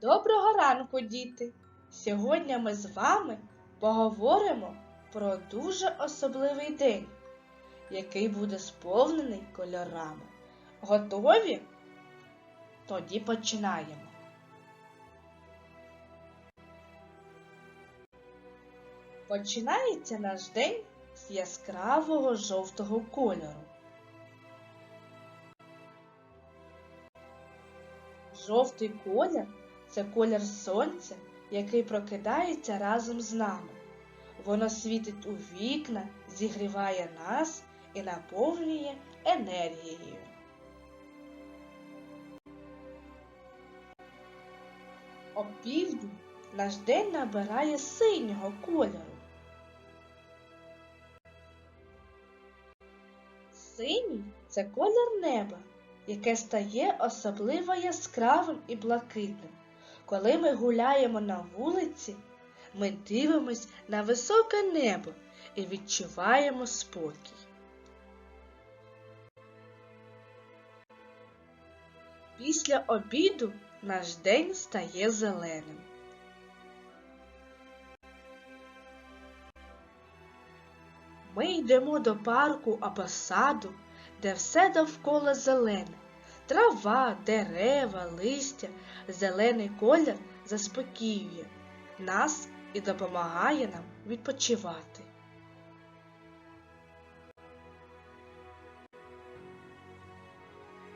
Доброго ранку, діти! Сьогодні ми з вами поговоримо про дуже особливий день, який буде сповнений кольорами. Готові? Тоді починаємо. Починається наш день з яскравого жовтого кольору. Жовтий колір це колір сонця, який прокидається разом з нами. Воно світить у вікна, зігріває нас і наповнює енергією. О півдні наш день набирає синього кольору. Синій це колір неба, яке стає особливо яскравим і блакитним. Коли ми гуляємо на вулиці, ми дивимось на високе небо і відчуваємо спокій. Після обіду наш день стає зеленим. Ми йдемо до парку або саду, де все довкола зелене. Трава, дерева, листя, зелений колір заспокоює нас і допомагає нам відпочивати.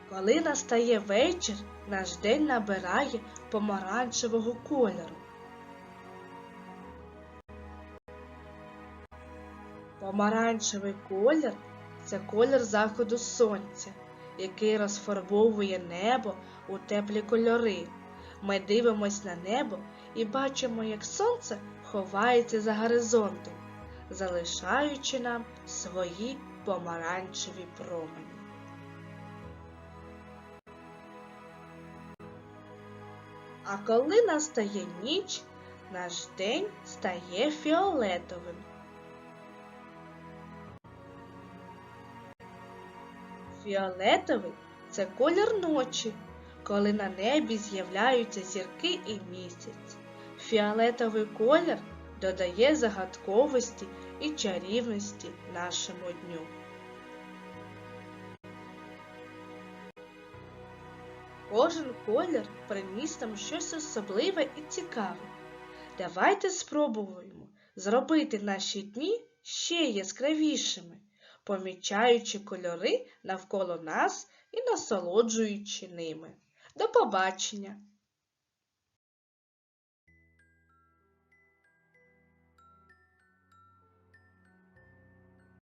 Коли настає вечір, наш день набирає помаранчевого кольору. Помаранчевий колір це колір заходу сонця, який розфарбовує небо у теплі кольори. Ми дивимось на небо і бачимо, як сонце ховається за горизонтом, залишаючи нам свої помаранчеві промені. А коли настає ніч, наш день стає фіолетовим. Фіолетовий це колір ночі, коли на небі з'являються зірки і місяць. Фіолетовий колір додає загадковості і чарівності нашому дню. Кожен колір приніс нам щось особливе і цікаве. Давайте спробуємо зробити наші дні ще яскравішими помічаючи кольори навколо нас і насолоджуючи ними. До побачення!